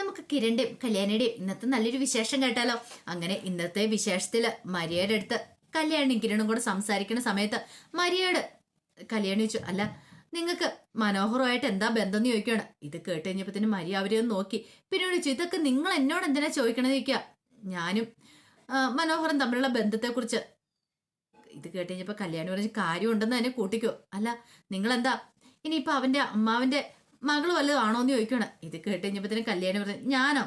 നമുക്ക് കിരണിന്റെയും കല്യാണിയുടെയും ഇന്നത്തെ നല്ലൊരു വിശേഷം കേട്ടാലോ? അങ്ങനെ ഇന്നത്തെ വിശേഷത്തിൽ മരിയയുടെ അടുത്ത് കല്യാണി കിരണും കൂടെ സംസാരിക്കുന്ന സമയത്ത് മരിയയോട് കല്യാണി വെച്ചു അല്ല നിങ്ങൾക്ക് മനോഹരമായിട്ട് എന്താ ബന്ധം എന്ന് ചോദിക്കുകയാണ്. ഇത് കേട്ട് കഴിഞ്ഞപ്പത്തിന് മരിയ അവരെ നോക്കി. പിന്നെ ചോദിച്ചു ഇതൊക്കെ നിങ്ങൾ എന്നോട് എന്തിനാ ചോദിക്കണമെന്ന് ചോദിക്കുക? ഞാനും മനോഹരൻ തമ്മിലുള്ള ബന്ധത്തെക്കുറിച്ച്. ഇത് കേട്ട് കഴിഞ്ഞപ്പോൾ കല്യാണി പറഞ്ഞ് കാര്യമുണ്ടെന്ന് തന്നെ കൂട്ടിക്കോ. അല്ല നിങ്ങളെന്താ? ഇനിയിപ്പോൾ അവന്റെ അമ്മാവന്റെ മകൾ വല്ലതും ആണോ എന്ന് ചോദിക്കണം. ഇത് കേട്ട് കഴിഞ്ഞപ്പോഴത്തേനും കല്യാണി പറഞ്ഞു ഞാനോ?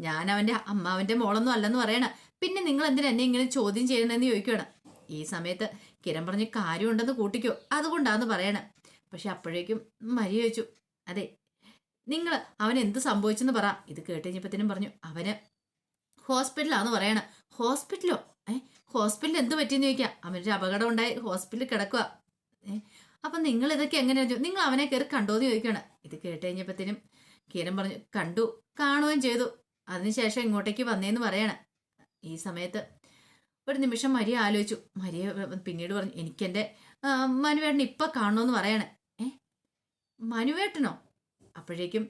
ഞാൻ അവന്റെ അമ്മാവന്റെ മോളൊന്നും അല്ലെന്ന് പറയണ. പിന്നെ നിങ്ങൾ എന്തിനാ എന്നെ ഇങ്ങനെ ചോദ്യം ചെയ്യണമെന്ന് ചോദിക്കണം? ഈ സമയത്ത് കിരൺ പറഞ്ഞ് കാര്യമുണ്ടെന്ന് കൂട്ടിക്കോ. അതുകൊണ്ടാന്ന് പറയണ. പക്ഷെ അപ്പോഴേക്കും മരി ചോദിച്ചു അതെ നിങ്ങൾ അവൻ എന്ത് സംഭവിച്ചെന്ന് പറ. ഇത് കേട്ട് കഴിഞ്ഞപ്പോഴത്തേനും പറഞ്ഞു അവന് ഹോസ്പിറ്റലാന്ന് പറയണ. ഹോസ്പിറ്റലോ? ഏ ഹോസ്പിറ്റലിൽ എന്ത് പറ്റിയെന്ന് ചോദിക്കാം. അവനൊരു അപകടം ഉണ്ടായി. ഹോസ്പിറ്റലിൽ കിടക്കുക ഏ അപ്പം നിങ്ങൾ ഇതൊക്കെ എങ്ങനെയാ നിങ്ങൾ അവനെ കയറി കണ്ടോന്ന് ചോദിക്കണം ഇത് കേട്ട് കഴിഞ്ഞപ്പോഴത്തേനും കിരൺ പറഞ്ഞു കണ്ടു കാണുകയും ചെയ്തു. അതിനുശേഷം ഇങ്ങോട്ടേക്ക് വന്നേന്ന് പറയാണ്. ഈ സമയത്ത് ഒരു നിമിഷം മരിയ ആലോചിച്ചു. മരിയ പിന്നീട് പറഞ്ഞു എനിക്കെന്റെ മനുവേട്ടൻ ഇപ്പം കാണണമെന്ന് പറയാണ്. ഏ? മനുവേട്ടനോ? അപ്പോഴേക്കും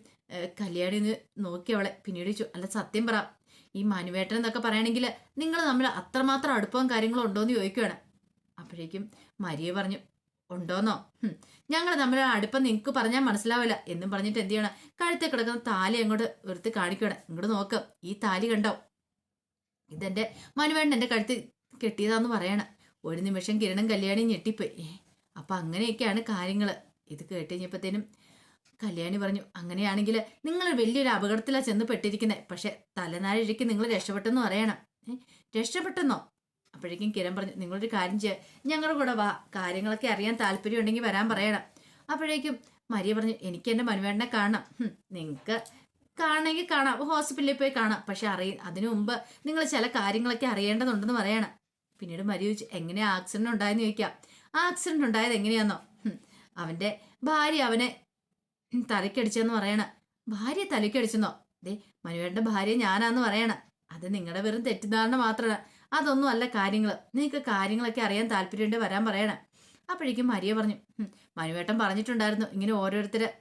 കല്യാണി നോക്കി അവളെ. പിന്നീട് ചോദിച്ചു അല്ല സത്യം പറ. ഈ മനുവേട്ടൻ എന്നൊക്കെ പറയണമെങ്കിൽ നിങ്ങൾ തമ്മിൽ അത്രമാത്രം അടുപ്പവും കാര്യങ്ങളും ഉണ്ടോ എന്ന് ചോദിക്കുകയാണ്. അപ്പോഴേക്കും മരിയ പറഞ്ഞു ഉണ്ടോന്നോ? ഞങ്ങൾ തമ്മിലുള്ള അടുപ്പം നിങ്ങൾക്ക് പറഞ്ഞാൽ മനസ്സിലാവില്ല. എന്നും പറഞ്ഞിട്ട് എന്ത് ചെയ്യണം? കഴുത്തിൽ കിടക്കുന്ന താലി അങ്ങോട്ട് എടുത്ത് കാണിക്കണം. ഇങ്ങോട്ട് നോക്ക്. ഈ താലി കണ്ടോ? ഇതെന്റെ മനുവേണ്ടൻ എന്റെ കഴുത്തിൽ കെട്ടിയതാന്ന് പറയണം. ഒരു നിമിഷം കിരണം കല്യാണി ഞെട്ടിപ്പോയി. അപ്പൊ അങ്ങനെയൊക്കെയാണ് കാര്യങ്ങൾ ഇത് കേട്ട് കഴിഞ്ഞപ്പോഴത്തേനും കല്യാണി പറഞ്ഞു അങ്ങനെയാണെങ്കിൽ നിങ്ങൾ വലിയൊരു അപകടത്തിലാണ് ചെന്ന് പെട്ടിരിക്കുന്നത് പക്ഷെ തലനാഴിക്ക് നിങ്ങൾ രക്ഷപ്പെട്ടെന്ന് പറയണം. രക്ഷപ്പെട്ടെന്നോ? അപ്പോഴേക്കും കിരൺ പറഞ്ഞു നിങ്ങളൊരു കാര്യം ചെയ്യുക ഞങ്ങളുടെ കൂടെ വാ കാര്യങ്ങളൊക്കെ അറിയാൻ താല്പര്യം ഉണ്ടെങ്കിൽ വരാൻ പറയണം. അപ്പോഴേക്കും മരിയ പറഞ്ഞു എനിക്ക് എന്റെ മനുവേണ്ണനെ കാണണം. നിങ്ങൾക്ക് കാണണമെങ്കിൽ കാണാം ഹോസ്പിറ്റലിൽ പോയി കാണാം പക്ഷെ അറിയ അതിനു മുമ്പ് നിങ്ങൾ ചില കാര്യങ്ങളൊക്കെ അറിയേണ്ടതുണ്ടെന്ന് പറയണം. പിന്നീട് മരി ചോദിച്ചു എങ്ങനെയാ ആക്സിഡന്റ് ഉണ്ടായെന്ന് ചോദിക്കാം. ആക്സിഡന്റ് ഉണ്ടായത് എങ്ങനെയാന്നോ? അവന്റെ ഭാര്യ അവനെ തലക്കടിച്ചെന്ന് പറയണ. ഭാര്യ തലക്കടിച്ചെന്നോ ദേ മനുവേട്ടന്റെ ഭാര്യ ഞാനാന്ന് പറയണ. അത് നിങ്ങളുടെ വെറും തെറ്റിദ്ധാരണ മാത്രമാണ്. അതൊന്നും അല്ല കാര്യങ്ങൾ നിങ്ങൾക്ക് കാര്യങ്ങളൊക്കെ അറിയാൻ താല്പര്യമുണ്ട് വരാൻ പറയണം. അപ്പോഴേക്കും മരിയ പറഞ്ഞു മനുവേട്ടം പറഞ്ഞിട്ടുണ്ടായിരുന്നു ഇങ്ങനെ ഓരോരുത്തർ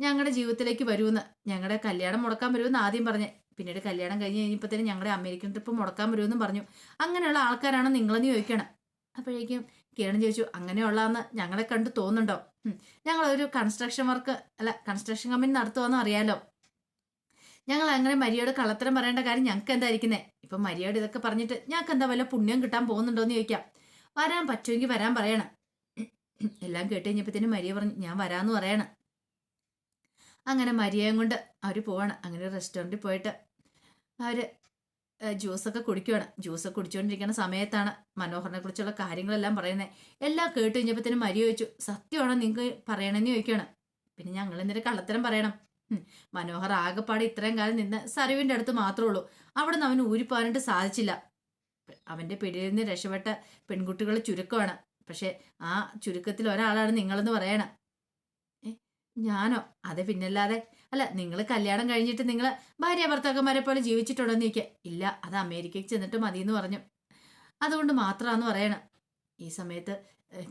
ഞങ്ങളുടെ ജീവിതത്തിലേക്ക് വരുമെന്ന്. ഞങ്ങളുടെ കല്യാണം മുടക്കാൻ വരുമെന്ന് ആദ്യം പറഞ്ഞേ. പിന്നീട് കല്യാണം കഴിഞ്ഞ് കഴിഞ്ഞപ്പോഴത്തേനും ഞങ്ങളുടെ അമേരിക്കൻ ട്രിപ്പ് മുടക്കാൻ വരുമെന്നും പറഞ്ഞു. അങ്ങനെയുള്ള ആൾക്കാരാണ് നിങ്ങളെന്ന് ചോദിക്കണം. അപ്പോഴേക്കും കിരൺ ചോദിച്ചു അങ്ങനെയുള്ളതെന്ന് ഞങ്ങളെ കണ്ട് തോന്നുന്നുണ്ടോ. ഞങ്ങളൊരു കൺസ്ട്രക്ഷൻ വർക്ക് അല്ല കൺസ്ട്രക്ഷൻ കമ്പനി നടത്തുവാന്ന് അറിയാലോ. ഞങ്ങൾ അങ്ങനെ മരിയോട് കള്ളത്തരം പറയേണ്ട കാര്യം ഞങ്ങൾക്ക് എന്തായിരിക്കുന്നേ? ഇപ്പൊ മരിയോട് ഇതൊക്കെ പറഞ്ഞിട്ട് ഞങ്ങൾക്ക് എന്താ വല്ല പുണ്യം കിട്ടാൻ പോകുന്നുണ്ടോന്ന് ചോദിക്കാം. വരാൻ പറ്റുമെങ്കിൽ വരാൻ പറയണം. എല്ലാം കേട്ട് കഴിഞ്ഞപ്പോഴത്തേനും മരിയ പറഞ്ഞു ഞാൻ വരാന്ന് പറയണം. അങ്ങനെ മരിയയും കൊണ്ട് അവർ പോവാണ്. അങ്ങനെ റെസ്റ്റോറന്റിൽ പോയിട്ട് അവർ ജ്യൂസൊക്കെ കുടിക്കുവാണ്. ജ്യൂസൊക്കെ കുടിച്ചുകൊണ്ടിരിക്കുന്ന സമയത്താണ് മനോഹറിനെ കുറിച്ചുള്ള കാര്യങ്ങളെല്ലാം പറയുന്നത് എല്ലാം കേട്ട് കഴിഞ്ഞപ്പോഴത്തേനും മരിയ ചോദിച്ചു സത്യമാണോ നിങ്ങൾക്ക് പറയണമെന്ന് ചോദിക്കുകയാണ് പിന്നെ ഞങ്ങൾ എന്തിനു കള്ളത്തരം പറയണം. മനോഹർ ആകെപ്പാടെ ഇത്രയും കാലം നിന്ന് സരുവിന്റെ അടുത്ത് മാത്രമേ ഉള്ളൂ. അവിടെ നിന്ന് അവന് ഊരിപ്പോകാനായിട്ട് സാധിച്ചില്ല. അവന്റെ പിടിയിൽ നിന്ന് രക്ഷപ്പെട്ട പെൺകുട്ടികൾ ചുരുക്കമാണ്. പക്ഷെ ആ ചുരുക്കത്തിൽ ഒരാളാണ് നിങ്ങളെന്ന് പറയണം. ഞാനോ? അതെ പിന്നല്ലാതെ. അല്ല നിങ്ങൾ കല്യാണം കഴിഞ്ഞിട്ട് നിങ്ങൾ ഭാര്യ ഭർത്താക്കന്മാരെ പോലെ ജീവിച്ചിട്ടുണ്ടോ ചോദിക്കുക ഇല്ല അത് അമേരിക്കയ്ക്ക് ചെന്നിട്ട് മതി എന്ന് പറഞ്ഞു. അതുകൊണ്ട് മാത്രമാന്ന് പറയണം. ഈ സമയത്ത്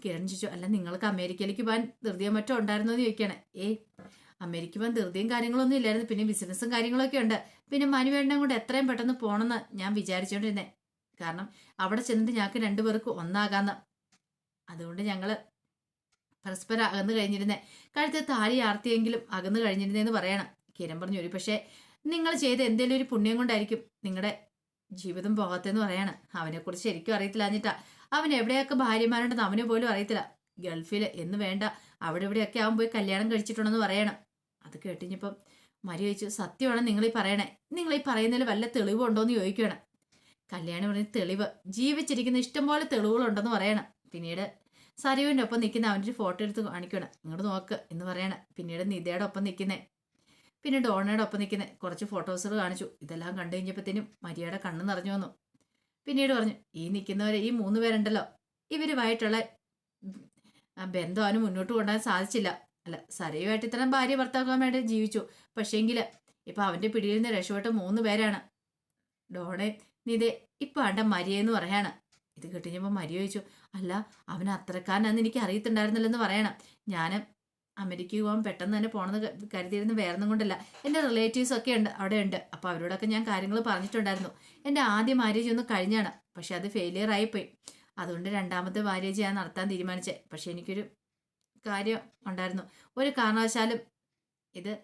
കിരൺ ചോദിച്ചു അല്ല നിങ്ങൾക്ക് അമേരിക്കയിലേക്ക് പോകാൻ ധൃതിയോ മറ്റോ ഉണ്ടായിരുന്നോ എന്ന് ചോദിക്കണേ. ഏയ് അമേരിക്ക പോകാൻ ധൃതിയും കാര്യങ്ങളൊന്നും ഇല്ലായിരുന്നു. പിന്നെ ബിസിനസ്സും കാര്യങ്ങളൊക്കെ ഉണ്ട്. പിന്നെ മനുവേണ്ണൻ കൊണ്ട് എത്രയും പെട്ടെന്ന് പോകണമെന്ന് ഞാൻ വിചാരിച്ചുകൊണ്ടിരുന്നേ കാരണം അവിടെ ചെന്നിട്ട് ഞങ്ങൾക്ക് രണ്ടുപേർക്ക് ഒന്നാകാന്ന്. അതുകൊണ്ട് ഞങ്ങൾ പരസ്പരം അകന്നു കഴിഞ്ഞിരുന്നേ. കഴുത്ത് താലി ആർത്തിയെങ്കിലും അകന്നു കഴിഞ്ഞിരുന്നേന്ന് പറയണം. കിരൺ പറഞ്ഞു ഒരു പക്ഷേ നിങ്ങൾ ചെയ്ത എന്തെങ്കിലും ഒരു പുണ്യം കൊണ്ടായിരിക്കും നിങ്ങളുടെ ജീവിതം പോകാത്തെന്ന് പറയാണ്. അവനെക്കുറിച്ച് ശരിക്കും അറിയത്തില്ല എന്നിട്ടാ. അവൻ എവിടെയൊക്കെ ഭാര്യമാരുണ്ടെന്ന് അവനെ പോലും അറിയത്തില്ല. ഗൾഫിൽ എന്ന് വേണ്ട അവിടെ ഇവിടെയൊക്കെ അവൻ പോയി കല്യാണം കഴിച്ചിട്ടുണ്ടെന്ന് പറയണം. അത് കേട്ടിഞ്ഞപ്പം മരി ചോദിച്ചു സത്യമാണ് നിങ്ങളീ പറയണേ. നിങ്ങളീ പറയുന്നതിൽ വല്ല തെളിവുണ്ടോ എന്ന് ചോദിക്കുകയാണ്. കല്യാണി പറഞ്ഞ തെളിവ്. ജീവിച്ചിരിക്കുന്ന ഇഷ്ടംപോലെ തെളിവുകളുണ്ടെന്ന് പറയണം. പിന്നീട് സരുവിന്റെ ഒപ്പം നിൽക്കുന്ന അവന്റെ ഫോട്ടോ എടുത്ത് കാണിക്കണം ഇങ്ങോട്ട് നോക്ക് എന്ന് പറയണം. പിന്നീട് നിതയുടെ ഒപ്പം നിൽക്കുന്നേ. പിന്നെ ഡോണയുടെ ഒപ്പം നിൽക്കുന്ന. കുറച്ച് ഫോട്ടോസുകൾ കാണിച്ചു. ഇതെല്ലാം കണ്ടു കഴിഞ്ഞപ്പോഴത്തേനും മരിയയുടെ കണ്ണ് നിറഞ്ഞു വന്നു. പിന്നീട് പറഞ്ഞു ഈ നിൽക്കുന്നവരെ ഈ മൂന്ന് പേരുണ്ടല്ലോ. ഇവരുമായിട്ടുള്ള ബന്ധം അവന് മുന്നോട്ട് കൊണ്ടുപോകാൻ സാധിച്ചില്ല. അല്ല സരയുമായിട്ട് ഇത്തരം ഭാര്യ ഭർത്താക്കന്മാരുടെ ജീവിച്ചു. പക്ഷേങ്കിൽ ഇപ്പൊ അവന്റെ പിടിയിൽ നിന്ന് രക്ഷപ്പെട്ട മൂന്ന് പേരാണ്. ഡോണെ നിതേ ഇപ്പൊ ആണ്ട മരിയെന്ന് പറയാണ്. ഇത് കിട്ടിഞ്ഞപ്പോൾ മരിയ ചോദിച്ചു. അല്ല അവൻ അത്രക്കാരനാന്ന് എനിക്ക് അറിയത്തുണ്ടായിരുന്നില്ലെന്ന് പറയണം. ഞാൻ അമേരിക്കയിൽ പോകാൻ പെട്ടെന്ന് തന്നെ പോകണമെന്ന് കരുതിയിരുന്നു വേറൊന്നും കൊണ്ടല്ല. എന്റെ റിലേറ്റീവ്സ് ഒക്കെ ഉണ്ട് അവിടെ ഉണ്ട്. അപ്പോൾ അവരോടൊക്കെ ഞാൻ കാര്യങ്ങൾ പറഞ്ഞിട്ടുണ്ടായിരുന്നു. എന്റെ ആദ്യ മാരേജ് ഒന്ന് കഴിഞ്ഞാണ്. പക്ഷെ അത് ഫെയിലിയർ ആയിപ്പോയി. അതുകൊണ്ട് രണ്ടാമത്തെ മാരേജ് ഞാൻ നടത്താൻ തീരുമാനിച്ചത് പക്ഷെ എനിക്കൊരു കാര്യം ഉണ്ടായിരുന്നു. ഒരു കാരണവശാലും ഇത്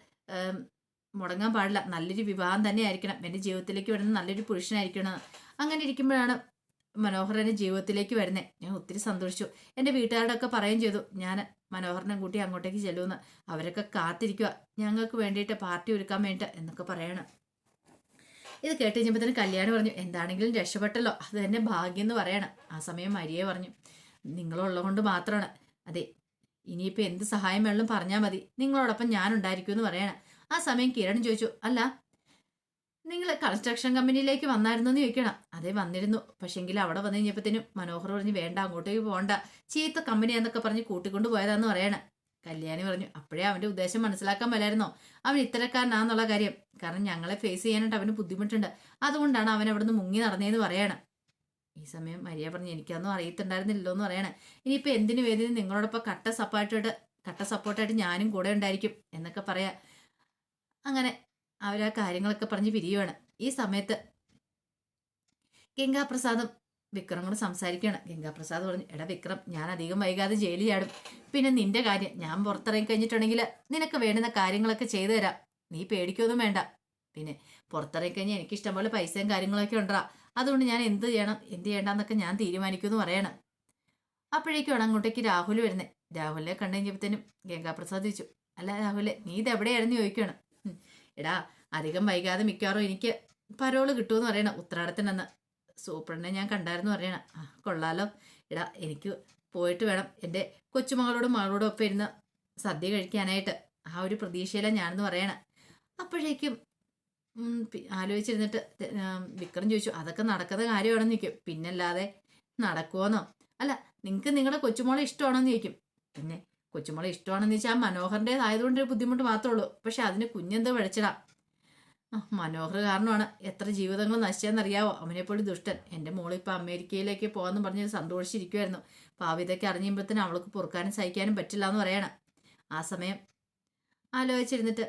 മുടങ്ങാൻ പാടില്ല. നല്ലൊരു വിവാഹം തന്നെ ആയിരിക്കണം. എന്റെ ജീവിതത്തിലേക്ക് വരുന്ന നല്ലൊരു പുരുഷനായിരിക്കണം. അങ്ങനെ ഇരിക്കുമ്പോഴാണ് മനോഹരന്റെ ജീവിതത്തിലേക്ക് വരുന്നത് ഞാൻ ഒത്തിരി സന്തോഷിച്ചു. എന്റെ വീട്ടുകാരോടൊക്കെ പറയുകയും ചെയ്തു. ഞാൻ മനോഹരനെ കൂട്ടി അങ്ങോട്ടേക്ക് ചെല്ലുമെന്ന്. അവരൊക്കെ കാത്തിരിക്കുക ഞങ്ങൾക്ക് വേണ്ടിയിട്ട് പാർട്ടി ഒരുക്കാൻ വേണ്ടിയിട്ട് എന്നൊക്കെ പറയണം. ഇത് കേട്ട് കഴിഞ്ഞപ്പോൾ കല്യാണം പറഞ്ഞു എന്താണെങ്കിലും രക്ഷപ്പെട്ടല്ലോ. അത് തന്നെ ഭാഗ്യം എന്ന് പറയണം. ആ സമയം മരിയെ പറഞ്ഞു. നിങ്ങളുള്ളത് കൊണ്ട് മാത്രമാണ്. അതെ ഇനിയിപ്പോൾ എന്ത് സഹായം വേണമെങ്കിലും പറഞ്ഞാൽ മതി. നിങ്ങളോടൊപ്പം ഞാൻ എന്ന് പറയണം. ആ സമയം കിരൺ ചോദിച്ചു അല്ല നിങ്ങൾ കൺസ്ട്രക്ഷൻ കമ്പനിയിലേക്ക് വന്നായിരുന്നു എന്ന് ചോദിക്കണം. അതേ വന്നിരുന്നു. പക്ഷെങ്കിൽ അവിടെ വന്നു കഴിഞ്ഞപ്പോഴത്തേനും മനോഹർ പറഞ്ഞ് വേണ്ട അങ്ങോട്ടേക്ക് പോകണ്ട. ചീത്ത കമ്പനിയാന്നൊക്കെ പറഞ്ഞ് കൂട്ടിക്കൊണ്ട് പോയതാന്ന് പറയണം. കല്യാണി പറഞ്ഞു അപ്പോഴേ അവന്റെ ഉദ്ദേശം മനസ്സിലാക്കാൻ മേലായിരുന്നോ? അവൻ ഇത്തരക്കാരനാന്നുള്ള കാര്യം. കാരണം ഞങ്ങളെ ഫേസ് ചെയ്യാനായിട്ട് അവന് ബുദ്ധിമുട്ടുണ്ട്. അതുകൊണ്ടാണ് അവൻ അവിടുന്ന് മുങ്ങി നടന്നതെന്ന് പറയണം. ഈ സമയം മരിയ പറഞ്ഞു എനിക്കൊന്നും അറിയത്തുണ്ടായിരുന്നില്ലല്ലോ എന്ന് പറയണ. ഇനിയിപ്പോൾ എന്തിനു വേദന? നിങ്ങളോടൊപ്പം കട്ട സപ്പോർട്ടായിട്ട് കട്ട സപ്പോർട്ടായിട്ട് ഞാനും കൂടെ ഉണ്ടായിരിക്കും എന്നൊക്കെ പറയാ. അങ്ങനെ അവരാ കാര്യങ്ങളൊക്കെ പറഞ്ഞ് പിരിയുവാണ്. ഈ സമയത്ത് ഗംഗാപ്രസാദും വിക്രം കൂടെ സംസാരിക്കുകയാണ് ഗംഗാപ്രസാദ് പറഞ്ഞു എടാ വിക്രം ഞാൻ അധികം വൈകാതെ ജയിലിൽ ചാടും. പിന്നെ നിന്റെ കാര്യം ഞാൻ പുറത്തിറങ്ങി കഴിഞ്ഞിട്ടുണ്ടെങ്കിൽ നിനക്ക് വേണ്ടുന്ന കാര്യങ്ങളൊക്കെ ചെയ്തു തരാം. നീ പേടിക്കൊന്നും വേണ്ട. പിന്നെ പുറത്തിറങ്ങി കഴിഞ്ഞാൽ എനിക്ക് ഇഷ്ടംപോലെ പൈസയും കാര്യങ്ങളൊക്കെ ഉണ്ടാ അതുകൊണ്ട് ഞാൻ എന്ത് ചെയ്യണം എന്ത് ചെയ്യണ്ടെന്നൊക്കെ ഞാൻ തീരുമാനിക്കുമെന്ന് പറയണം. അപ്പോഴേക്കും അങ്ങോട്ടേക്ക് രാഹുൽ വരുന്നത് രാഹുലിനെ കണ്ടു കഴിഞ്ഞപ്പോഴത്തേനും ഗംഗാപ്രസാദ് ചോദിച്ചു അല്ല രാഹുലെ നീ ഇത് എവിടെയായിരുന്നു ചോദിക്കണം എടാ അധികം വൈകാതെ മിക്കവാറും എനിക്ക് പരോൾ കിട്ടുമെന്ന് പറയണം ഉത്രാടത്തിനെന്ന്. സൂപ്രണ്ടിനെ ഞാൻ കണ്ടായിരുന്നു പറയണം. ആ കൊള്ളാലോ. എടാ എനിക്ക് പോയിട്ട് വേണം എന്റെ കൊച്ചുമകളോടും മകളോടും ഒപ്പം ഇരുന്ന് സദ്യ കഴിക്കാനായിട്ട്. ആ ഒരു പ്രതീക്ഷയിലാണ് ഞാനെന്ന് പറയണം. അപ്പോഴേക്കും ആലോചിച്ചിരുന്നിട്ട് വിക്രം ചോദിച്ചു അതൊക്കെ നടക്കുന്ന കാര്യമാണെന്ന് ചോദിക്കും. പിന്നല്ലാതെ നടക്കുമോന്നോ അല്ല നിങ്ങൾക്ക് നിങ്ങളുടെ കൊച്ചുമോളെ ഇഷ്ടമാണെന്ന് ചോദിക്കും. പിന്നെ കൊച്ചുമോളെ ഇഷ്ടമാണെന്ന് വെച്ചാൽ മനോഹറിന്റെതായതുകൊണ്ട് ഒരു ബുദ്ധിമുട്ട് മാത്രമേ ഉള്ളൂ. പക്ഷെ അതിന് കുഞ്ഞെന്തോ വിളിച്ചിടാം. മനോഹർ കാരണമാണ്. എത്ര ജീവിതങ്ങൾ നശിച്ചെന്നറിയാവോ? അവനെപ്പോഴും ദുഷ്ടൻ. എന്റെ മോളിപ്പോൾ അമേരിക്കയിലേക്ക് പോകാമെന്ന് പറഞ്ഞ് സന്തോഷിച്ചിരിക്കുമായിരുന്നു ആ ഇതൊക്കെ അറിഞ്ഞുമ്പോഴത്തേനും അവൾക്ക് പൊറുക്കാനും സഹിക്കാനും പറ്റില്ല എന്ന് പറയണം. ആ സമയം ആലോചിച്ചിരുന്നിട്ട്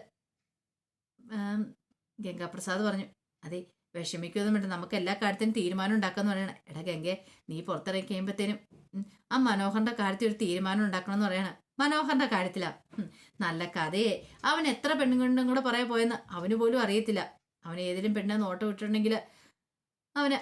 ഗംഗാപ്രസാദ് പറഞ്ഞു അതെ വിഷമിക്കൊന്നും വേണ്ട. നമുക്ക് എല്ലാ കാര്യത്തിനും തീരുമാനം ഉണ്ടാക്കാന്ന് പറയണം. എടാ ഗംഗെ നീ പുറത്തിറങ്ങി കഴിയുമ്പോഴത്തേനും ആ മനോഹറിന്റെ കാര്യത്തിൽ ഒരു തീരുമാനം ഉണ്ടാക്കണം എന്ന് പറയണം. മനോഹറിന്റെ കാര്യത്തിലാ? നല്ല കഥയെ. അവൻ എത്ര പെണ്ണുങ്ങളും കൂടെ പറയാൻ പോയെന്ന് അവന് പോലും അറിയത്തില്ല. അവൻ ഏതെങ്കിലും പെണ്ണെ നോട്ടം വിട്ടിട്ടുണ്ടെങ്കിൽ അവന്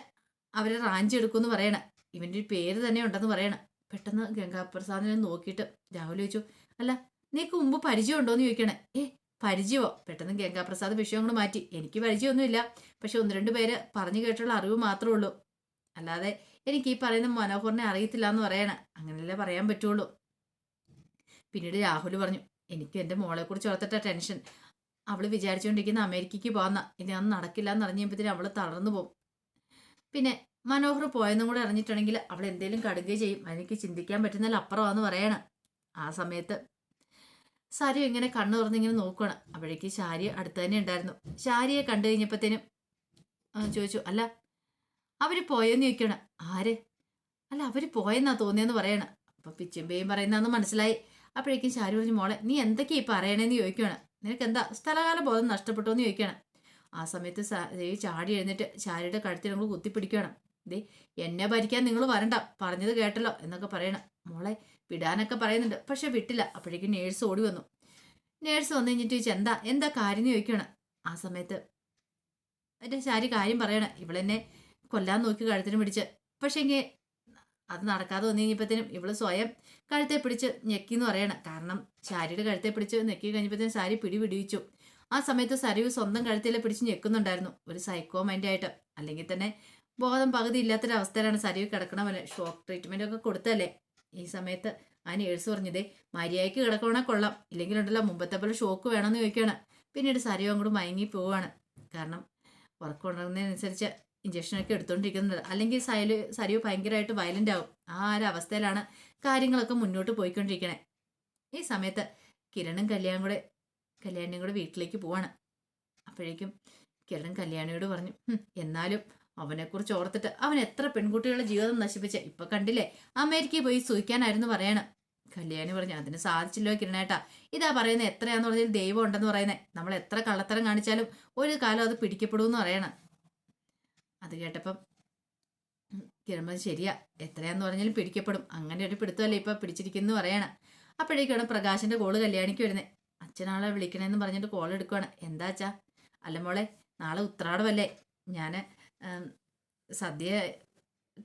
അവരെ റാഞ്ചി എടുക്കുമെന്ന് പറയണം. ഇവന്റെ ഒരു പേര് തന്നെ ഉണ്ടെന്ന് പറയണം. പെട്ടെന്ന് ഗംഗാപ്രസാദിനെ നോക്കിയിട്ട് രാഹുൽ ചോദിച്ചു അല്ല നിനക്ക് മുമ്പ് പരിചയം ഉണ്ടോന്ന് ചോദിക്കണേ. ഏ പരിചയമോ? പെട്ടെന്ന് ഗംഗാപ്രസാദ് വിഷയം അങ്ങോട്ട് മാറ്റി. എനിക്ക് പരിചയമൊന്നുമില്ല. പക്ഷെ ഒന്ന് രണ്ട് പേര് പറഞ്ഞു കേട്ടുള്ള അറിവ് മാത്രമേ ഉള്ളൂ. അല്ലാതെ എനിക്ക് ഈ പറയുന്ന മനോഹറിനെ അറിയത്തില്ല എന്ന് പറയണ. അങ്ങനെയല്ലേ പറയാൻ പറ്റുള്ളൂ. പിന്നീട് രാഹുൽ പറഞ്ഞു എനിക്ക് എന്റെ മോളെ മോളെക്കുറിച്ച് ഓർത്തിട്ട ടെൻഷൻ. അവൾ വിചാരിച്ചുകൊണ്ടിരിക്കുന്ന അമേരിക്കയ്ക്ക് പോകാന്ന ഇനി അന്ന് നടക്കില്ല എന്ന് അറിഞ്ഞപ്പോഴത്തേനും അവൾ തളർന്നു പോകും. പിന്നെ മനോഹർ പോയെന്നും കൂടെ അറിഞ്ഞിട്ടുണ്ടെങ്കിൽ അവൾ എന്തെങ്കിലും കടുകയും ചെയ്യും. അതെനിക്ക് ചിന്തിക്കാൻ പറ്റുന്നതിൽ അപ്പുറമാണെന്ന് പറയണം. ആ സമയത്ത് സാരി ഇങ്ങനെ കണ്ണു തുറന്നിങ്ങനെ നോക്കുകയാണ് അപ്പോഴേക്ക് ശാരി അടുത്ത് തന്നെ ഉണ്ടായിരുന്നു. ശാരിയെ കണ്ടു കഴിഞ്ഞപ്പോഴത്തേനും ചോദിച്ചു അല്ല അവർ പോയെന്ന് ചോദിക്കണം ആര്? അല്ല അവർ പോയെന്നാ തോന്നിയെന്ന് പറയണം. അപ്പം പിച്ചുമ്പയും പറയുന്നതെന്ന് മനസ്സിലായി. അപ്പോഴേക്കും ശാരി പറഞ്ഞു മോളെ നീ എന്തൊക്കെയാ ഈ പറയണേന്ന് ചോദിക്കുകയാണ്. നിനക്ക് എന്താ സ്ഥലകാല ബോധം നഷ്ടപ്പെട്ടോ എന്ന് ചോദിക്കണം ആ സമയത്ത് ചാടി എഴുന്നിട്ട് ശാരിയുടെ കഴുത്തിൽ നമ്മൾ കുത്തിപ്പിടിക്കണം ദേ എന്നെ ഭരിക്കാൻ നിങ്ങൾ വരണ്ട. പറഞ്ഞത് കേട്ടല്ലോ എന്നൊക്കെ പറയണം. മോളെ വിടാനൊക്കെ പറയുന്നുണ്ട്. പക്ഷെ വിട്ടില്ല. അപ്പോഴേക്കും നേഴ്സ് ഓടി വന്നു. നേഴ്സ് വന്നു കഴിഞ്ഞിട്ട് ചോദിച്ചു എന്താ എന്താ കാര്യം എന്ന് ചോദിക്കുകയാണ് ആ സമയത്ത് എന്റെ ശാരി കാര്യം പറയണം. ഇവളെന്നെ കൊല്ലാൻ നോക്കി കഴുത്തിന് പിടിച്ച്. പക്ഷെ എങ്കിൽ അത് നടക്കാതെ വന്നു കഴിഞ്ഞപ്പോഴത്തേനും ഇവൾ സ്വയം കഴുത്തെ പിടിച്ച് ഞെക്കി എന്ന് പറയണം. കാരണം ശാരിയുടെ കഴുത്തെ പിടിച്ച് ഞെക്കി കഴിഞ്ഞപ്പോഴത്തേനും സാരി പിടി പിടിവിച്ചു ആ സമയത്ത് സരിവ് സ്വന്തം കഴുത്തിലെ പിടിച്ച് ഞെക്കുന്നുണ്ടായിരുന്നു. ഒരു സൈക്കോ മൈൻഡ് ആയിട്ട്. അല്ലെങ്കിൽ തന്നെ ബോധം പകുതി ഇല്ലാത്തൊരവസ്ഥയിലാണ് സരിവ് പോലെ. ഷോക്ക് ട്രീറ്റ്മെന്റ് ഒക്കെ കൊടുത്തല്ലേ ഈ സമയത്ത് ആ നേഴ്സ് പറഞ്ഞതേ മര്യാദയ്ക്ക് കിടക്കണ കൊള്ളാം. ഇല്ലെങ്കിലുണ്ടല്ലോ മുമ്പത്തെ പോലെ ഷോക്ക് വേണമെന്ന് ചോദിക്കുകയാണ് പിന്നീട് സരയോ അങ്ങോട്ട് മയങ്ങി പോവുകയാണ് കാരണം ഉറക്കുണർന്നതിനനുസരിച്ച് ഇഞ്ചക്ഷനൊക്കെ എടുത്തുകൊണ്ടിരിക്കുന്നത് അല്ലെങ്കിൽ സൈൽ സരിവ് ഭയങ്കരമായിട്ട് വയലന്റ് ആവും. ആ ഒരു അവസ്ഥയിലാണ് കാര്യങ്ങളൊക്കെ മുന്നോട്ട് പോയിക്കൊണ്ടിരിക്കണേ. ഈ സമയത്ത് കിരണും കല്യാണും കൂടെ കല്യാണിയും കൂടെ വീട്ടിലേക്ക് പോവാണ്. അപ്പോഴേക്കും കിരൺ കല്യാണിയോട് പറഞ്ഞു എന്നാലും അവനെക്കുറിച്ച് ഓർത്തിട്ട് അവൻ എത്ര പെൺകുട്ടികളുടെ ജീവിതം നശിപ്പിച്ച. ഇപ്പൊ കണ്ടില്ലേ? അമേരിക്കയിൽ പോയി സൂഹിക്കാനായിരുന്നു പറയണം. കല്യാണി പറഞ്ഞു അതിന് സാധിച്ചില്ലോ കിരണേട്ടാ. ഇതാ പറയുന്നത് എത്രയാന്ന് പറഞ്ഞാൽ ദൈവം ഉണ്ടെന്ന് പറയുന്നത് നമ്മൾ എത്ര കള്ളത്തരം കാണിച്ചാലും ഒരു കാലം അത് പിടിക്കപ്പെടുമെന്ന് പറയണം. അത് കേട്ടപ്പം പറഞ്ഞു ശരിയാ എത്രയാന്ന് പറഞ്ഞാലും പിടിക്കപ്പെടും. അങ്ങനെ ഒരു പിടുത്തമല്ലേ ഇപ്പൊ പിടിച്ചിരിക്കുന്നു പറയണം. അപ്പോഴേക്കാണ് പ്രകാശിന്റെ കോൾ കല്യാണിക്ക് വരുന്നത് അച്ഛനാളെ വിളിക്കണേന്ന് പറഞ്ഞിട്ട് കോൾ എടുക്കുവാണ്. എന്താ അച്ഛാ? അല്ല മോളെ നാളെ ഉത്രാടമല്ലേ. ഞാൻ സദ്യ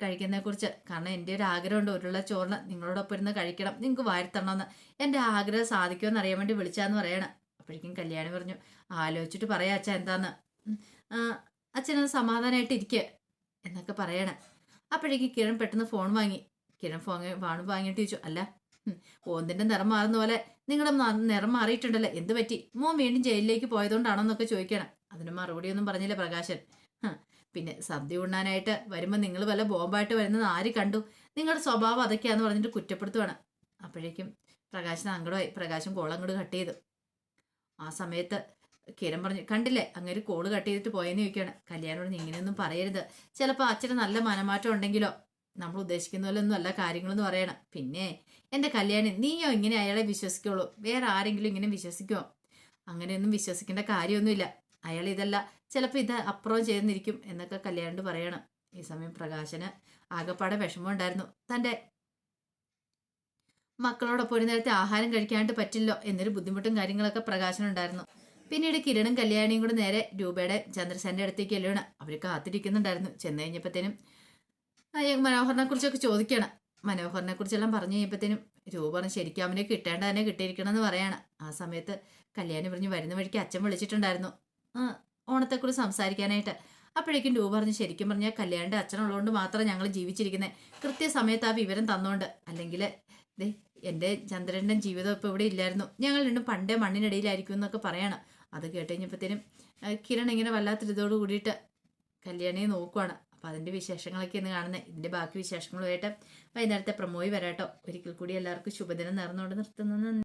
കഴിക്കുന്നതിനെ കുറിച്ച് കാരണം എന്റെ ഒരു ആഗ്രഹമുണ്ട് ഒരുള്ള ചോറിന്. നിങ്ങളോടൊപ്പം ഇരുന്ന് കഴിക്കണം. നിങ്ങൾക്ക് വാഴ്ത്തണമെന്ന് എന്റെ ആഗ്രഹം സാധിക്കുമെന്ന് അറിയാൻ വേണ്ടി വിളിച്ചാന്ന് പറയണം. അപ്പോഴേക്കും കല്യാണി പറഞ്ഞു ആലോചിച്ചിട്ട് പറയാം അച്ഛൻ എന്താന്ന്. അച്ഛനത് സമാധാനമായിട്ട് ഇരിക്കുക എന്നൊക്കെ പറയണം. അപ്പോഴേക്കും കിരൺ പെട്ടെന്ന് ഫോൺ വാങ്ങി. കിരൺ ഫോൺ വാണു വാങ്ങിയിട്ട് ചോദിച്ചു അല്ല ഓന്തിന്റെ നിറം മാറുന്ന പോലെ നിങ്ങളുടെ നിറം മാറിയിട്ടുണ്ടല്ലോ? എന്ത് പറ്റി? മോൻ വീണ്ടും ജയിലിലേക്ക് പോയതുകൊണ്ടാണോ? എന്നൊക്കെ ചോദിക്കണം. അതിന് മറുപടിയൊന്നും പറഞ്ഞില്ല പ്രകാശൻ. പിന്നെ സദ്യ ഉണ്ണാനായിട്ട് വരുമ്പോൾ നിങ്ങൾ വല്ല ബോംബായിട്ട് വരുന്നത് ആര് കണ്ടു? നിങ്ങളുടെ സ്വഭാവം അതൊക്കെയാന്ന് പറഞ്ഞിട്ട് കുറ്റപ്പെടുത്തുവാണ്. അപ്പോഴേക്കും പ്രകാശൻ അങ്കടമായി പ്രകാശം കോൾ അങ്ങോട്ട് കട്ട് ചെയ്തു. ആ സമയത്ത് കിരൺ പറഞ്ഞു കണ്ടില്ലേ? അങ്ങനെ കോൾ കട്ട് ചെയ്തിട്ട് പോയെന്ന് ചോദിക്കുകയാണ്. കല്യാണം പറഞ്ഞ് ഇങ്ങനെയൊന്നും പറയരുത്. ചിലപ്പോൾ അച്ഛന് നല്ല മനമാറ്റം ഉണ്ടെങ്കിലോ? നമ്മൾ ഉദ്ദേശിക്കുന്ന പോലെ ഒന്നും അല്ല കാര്യങ്ങളെന്ന് പറയണം. പിന്നെ എന്റെ കല്യാണി നീയോ ഇങ്ങനെ അയാളെ വിശ്വസിക്കുള്ളൂ. വേറെ ആരെങ്കിലും ഇങ്ങനെ വിശ്വസിക്കുമോ അങ്ങനെയൊന്നും വിശ്വസിക്കേണ്ട കാര്യമൊന്നുമില്ല. അയാൾ ഇതല്ല. ചിലപ്പോൾ ഇത് അപ്പുറം ചെയ്യുന്നിരിക്കും എന്നൊക്കെ കല്യാണ്ട് പറയണം. ഈ സമയം പ്രകാശന് ആകെപ്പാടെ വിഷമം ഉണ്ടായിരുന്നു തന്റെ മക്കളോടൊപ്പം ഒരു നേരത്തെ ആഹാരം കഴിക്കാനായിട്ട് പറ്റില്ലോ എന്നൊരു ബുദ്ധിമുട്ടും കാര്യങ്ങളൊക്കെ പ്രകാശനുണ്ടായിരുന്നു. പിന്നീട് കിരണും കല്യാണിയും കൂടെ നേരെ രൂപയുടെ ചന്ദ്രസേന്റെ അടുത്തേക്ക് ചെല്ലുകയാണ്. അവർ കാത്തിരിക്കുന്നുണ്ടായിരുന്നു. ചെന്ന് കഴിഞ്ഞപ്പോഴത്തേനും മനോഹറിനെ കുറിച്ചൊക്കെ ചോദിക്കണം. മനോഹറിനെ കുറിച്ചെല്ലാം പറഞ്ഞു കഴിഞ്ഞപ്പോഴത്തേനും രൂപ പറഞ്ഞു ശരിക്കും അവനെ കിട്ടേണ്ട തന്നെ കിട്ടിയിരിക്കണം പറയാണ്. ആ സമയത്ത് കല്യാണി പറഞ്ഞു വരുന്ന വഴിക്ക് അച്ഛൻ വിളിച്ചിട്ടുണ്ടായിരുന്നു. ഓണത്തെക്കുറിച്ച് സംസാരിക്കാനായിട്ട്. അപ്പോഴേക്കും രൂപ പറഞ്ഞ് ശരിക്കും പറഞ്ഞാൽ കല്യാണിന്റെ അച്ഛനുള്ളതുകൊണ്ട് മാത്രം ഞങ്ങൾ ജീവിച്ചിരിക്കുന്നത് കൃത്യസമയത്ത് ആ വിവരം തന്നുകൊണ്ട് അല്ലെങ്കിൽ ദേ എന്റെ ചന്ദ്രന്റെ ജീവിതം ഇപ്പോൾ ഇവിടെ ഇല്ലായിരുന്നു. ഞങ്ങൾ രണ്ടും പണ്ടേ മണ്ണിനിടയിലായിരിക്കും എന്നൊക്കെ പറയണം. അത് കേട്ട് കഴിഞ്ഞപ്പോഴത്തേനും കിരൺ ഇങ്ങനെ വല്ലാത്തൊരിതോട് കൂടിയിട്ട് കല്യാണിയെ നോക്കുവാണ്. അപ്പോൾ അതിന്റെ വിശേഷങ്ങളൊക്കെ ഇന്ന് കാണുന്നത് ഇതിന്റെ ബാക്കി വിശേഷങ്ങളുമായിട്ട് വൈകുന്നേരത്തെ പ്രമോയി വരാട്ടോ. ഒരിക്കൽ കൂടി എല്ലാവർക്കും ശുഭദിനം നേർന്നുകൊണ്ട് നിർത്തുന്നു.